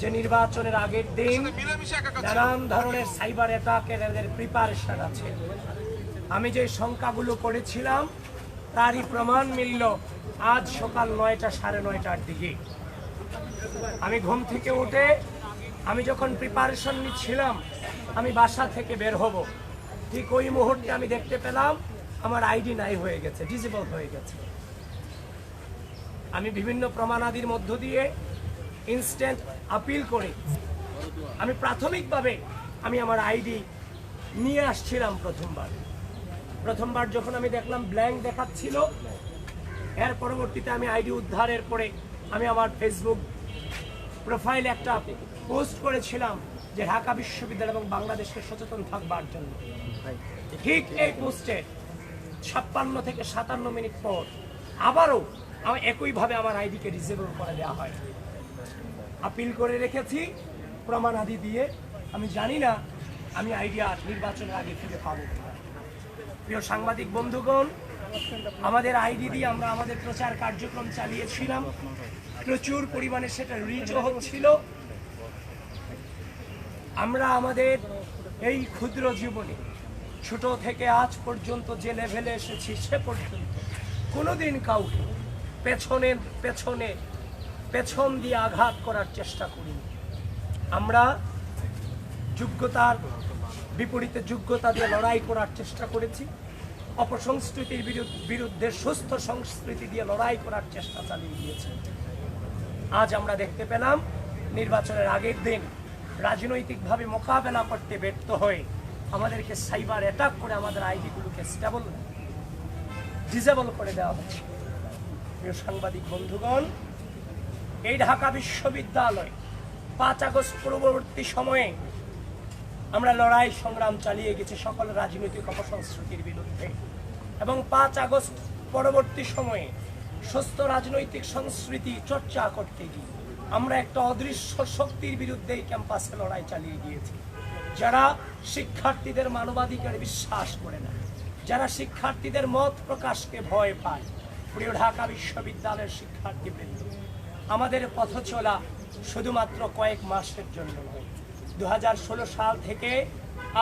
যে নির্বাচনের আগের দিন নানান ধরনের সাইবার অ্যাটাকের এদের প্রিপারেশন আছে। আমি যে সংখ্যাগুলো পড়েছিলাম তারই প্রমাণ মিলল আজ সকাল নয়টা সাড়ে নয়টার দিকে। আমি ঘুম থেকে উঠে আমি যখন প্রিপারেশন নিচ্ছিলাম আমি বাসা থেকে বের হব। ঠিক ওই মুহূর্তে আমি দেখতে পেলাম আমার আইডি নাই হয়ে গেছে ডিজেবল হয়ে গেছে। আমি বিভিন্ন প্রমাণাদির মধ্য দিয়ে ইনস্ট্যান্ট আপিল করে। আমি প্রাথমিকভাবে আমি আমার আইডি নিয়ে আসছিলাম প্রথমবার। প্রথমবার যখন আমি দেখলাম ব্ল্যাঙ্ক দেখাচ্ছিল, এর পরবর্তীতে আমি আইডি উদ্ধারের পরে আমি আমার ফেসবুক প্রোফাইল একটা পোস্ট করেছিলাম যে ঢাকা বিশ্ববিদ্যালয় এবং বাংলাদেশকে সচেতন থাকবার জন্য। ঠিক এই পোস্টে ছাপ্পান্ন থেকে সাতান্ন মিনিট পর আবারও আমার একইভাবে আমার আইডিকে ডিসেবল করে দেওয়া হয়। আপিল করে রেখেছি, প্রমাণ আদি দিয়ে। আমি জানি না, আমি আইডিয়া নির্বাচনের আগে ফিরে পাবো প্রিয় সাংবাদিক বন্ধুগণ, আমাদের আইডি দিয়ে আমরা আমাদের প্রচার কার্যক্রম চালিয়েছিলাম। প্রচুর পরিমাণে সেটা রিচও হচ্ছিল। আমরা আমাদের এই ক্ষুদ্র জীবনে, ছোট থেকে আজ পর্যন্ত যে লেভেলে এসেছি সে পর্যন্ত কোনোদিন কাউকে পেছনে পেছনে পেছন দিয়ে আঘাত করার চেষ্টা করিনি আমরা যোগ্যতার বিপরীতে যোগ্যতা দিয়ে লড়াই করার চেষ্টা করেছি। অপসংস্কৃতির বিরুদ্ধে সুস্থ সংস্কৃতি দিয়ে লড়াই করার চেষ্টা চালিয়ে গিয়েছে। আজ আমরা দেখতে পেলাম, নির্বাচনের আগের দিন রাজনৈতিকভাবে মোকাবেলা করতে ব্যর্থ হয়ে আমাদেরকে সাইবার অ্যাটাক করে আমাদের আইডিগুলোকে স্টেবল ডিজেবল করে দেওয়া হচ্ছে। প্রিয় সাংবাদিক বন্ধুগণ এই ঢাকা বিশ্ববিদ্যালয়, পাঁচ আগস্ট পূর্ববর্তী সময়ে আমরা লড়াই সংগ্রাম চালিয়ে গেছি সকল রাজনৈতিক অপসংস্কৃতির বিরুদ্ধে। এবং পাঁচ আগস্ট পরবর্তী সময়ে সুস্থ রাজনৈতিক সংস্কৃতি চর্চা করতে গিয়ে আমরা একটা অদৃশ্য শক্তির বিরুদ্ধে এই ক্যাম্পাসে লড়াই চালিয়ে গিয়েছি। যারা শিক্ষার্থীদের মানবাধিকারে বিশ্বাস করে না, যারা শিক্ষার্থীদের মত প্রকাশকে ভয় পায়, প্রিয় ঢাকা বিশ্ববিদ্যালয়ের শিক্ষার্থীবৃন্দ আমাদের পথ চলা শুধুমাত্র কয়েক মাসের জন্য নয়। দু সাল থেকে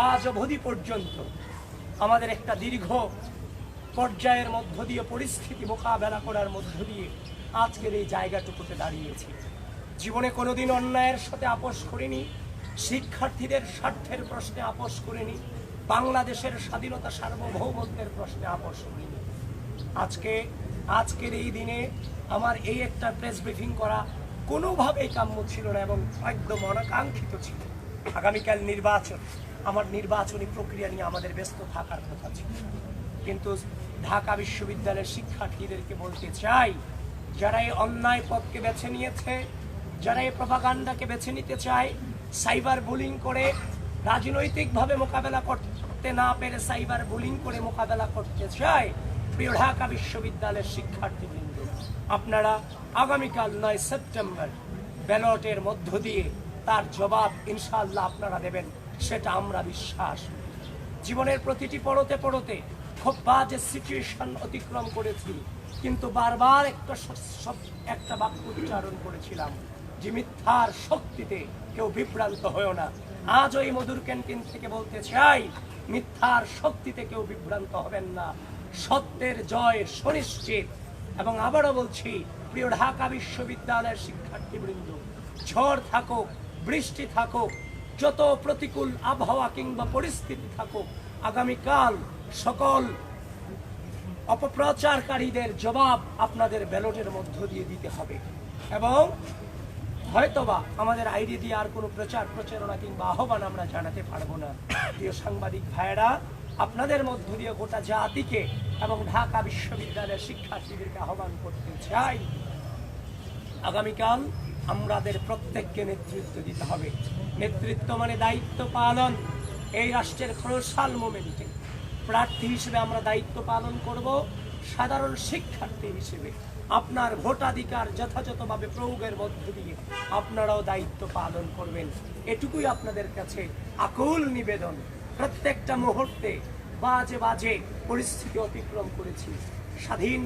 আজ অবধি পর্যন্ত আমাদের একটা দীর্ঘ পর্যায়ের মধ্য দিয়ে পরিস্থিতি মোকাবেলা করার মধ্য দিয়ে আজকের এই জায়গাটুকুতে দাঁড়িয়েছি। জীবনে কোনোদিন অন্যায়ের সাথে আপোষ করিনি, শিক্ষার্থীদের স্বার্থের প্রশ্নে আপোষ করিনি, বাংলাদেশের স্বাধীনতা সার্বভৌমত্বের প্রশ্নে আপোষ করিনি। আজকে আজকের এই দিনে আমার এই একটা প্রেস ব্রিফিং করা কোনোভাবেই কাম্য ছিল না এবং একদম অনাকাঙ্ক্ষিত ছিল। আগামীকাল নির্বাচন, আমার নির্বাচনী প্রক্রিয়া নিয়ে আমাদের ব্যস্ত থাকার কথা ছিল। কিন্তু ঢাকা বিশ্ববিদ্যালয়ের শিক্ষার্থীদেরকে বলতে চাই, যারা এই অন্যায় পথকে বেছে নিয়েছে, যারা এই প্রভাকাণ্ডাকে বেছে নিতে চায়, সাইবার বুলিং করে রাজনৈতিকভাবে মোকাবেলা করতে না পেরে সাইবার বুলিং করে মোকাবেলা করতে চায় প্রিয় ঢাকা বিশ্ববিদ্যালয়ের শিক্ষার্থীবৃন্দ, আপনারা আগামীকাল নয় সেপ্টেম্বর ব্যালটের মধ্য দিয়ে তার জবাব ইনশাআল্লাহ আপনারা দেবেন, সেটা আমরা বিশ্বাস জীবনের প্রতিটি পড়তে পড়তে খুব বাজে সিচুয়েশন অতিক্রম করেছি, কিন্তু বারবার একটা একটা বাক্য উচ্চারণ করেছিলাম যে মিথ্যার শক্তিতে কেউ বিভ্রান্ত হয়েও না। আজ ওই মধুর ক্যান্টিন থেকে বলতে চাই, মিথ্যার শক্তিতে কেউ বিভ্রান্ত হবেন না। সত্যের জয় সুনিশ্চিত। এবং আবারও বলছি, প্রিয় ঢাকা বিশ্ববিদ্যালয়ের শিক্ষার্থীবৃন্দ, ঝড় থাকুক, বৃষ্টি থাকুক, যত প্রতিকূল আবহাওয়া কিংবা পরিস্থিতি থাকুক, আগামীকাল সকল অপপ্রচারকারীদের জবাব আপনাদের ব্যালটের মধ্য দিয়ে দিতে হবে। এবং হয়তোবা আমাদের আইডি দিয়ে আর কোনো প্রচার প্রচারণা কিংবা আহ্বান আমরা জানাতে পারব না। প্রিয় সাংবাদিক ভাইয়েরা, আপনাদের মধ্য দিয়ে গোটা জাতিকে এবং ঢাকা বিশ্ববিদ্যালয়ের শিক্ষার্থীদেরকে আহ্বান করতে চাই। আগামীকাল আমাদের প্রত্যেককে নেতৃত্ব দিতে হবে। নেতৃত্ব মানে দায়িত্ব পালন। এই রাষ্ট্রের খরসাল মোমেন্টে প্রার্থী হিসেবে আমরা দায়িত্ব পালন করব, সাধারণ শিক্ষার্থী হিসেবে। আপনার ভোটাধিকার যথাযথভাবে প্রয়োগের মধ্য দিয়ে আপনারাও দায়িত্ব পালন করবেন। এটুকুই আপনাদের কাছে আকুল নিবেদন। প্রত্যেকটা মুহূর্তে বাজে বাজে পরিস্থিতি অতিক্রম করেছি। স্বাধীন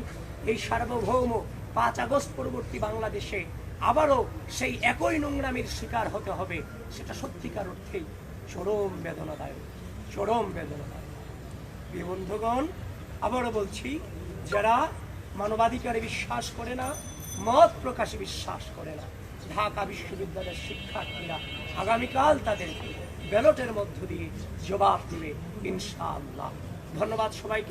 এই সার্বভৌম পাঁচ আগস্ট পরবর্তী বাংলাদেশে আবারও সেই একই নোংরামির শিকার হতে হবে, সেটা সত্যিকার অর্থেই চরম বেদনাদায়ক চরম বেদনাদায়ক। বন্ধুগণ, আবারও বলছি, যারা মানবাধিকারে বিশ্বাস করে না, মত প্রকাশে বিশ্বাস করে না। ঢাকা বিশ্ববিদ্যালয়ের শিক্ষার্থীরা আগামীকাল তাদেরকে ব্যালটের মধ্য দিয়ে জবাব দেবে ইনশাআল্লাহ। ধন্যবাদ সবাইকে।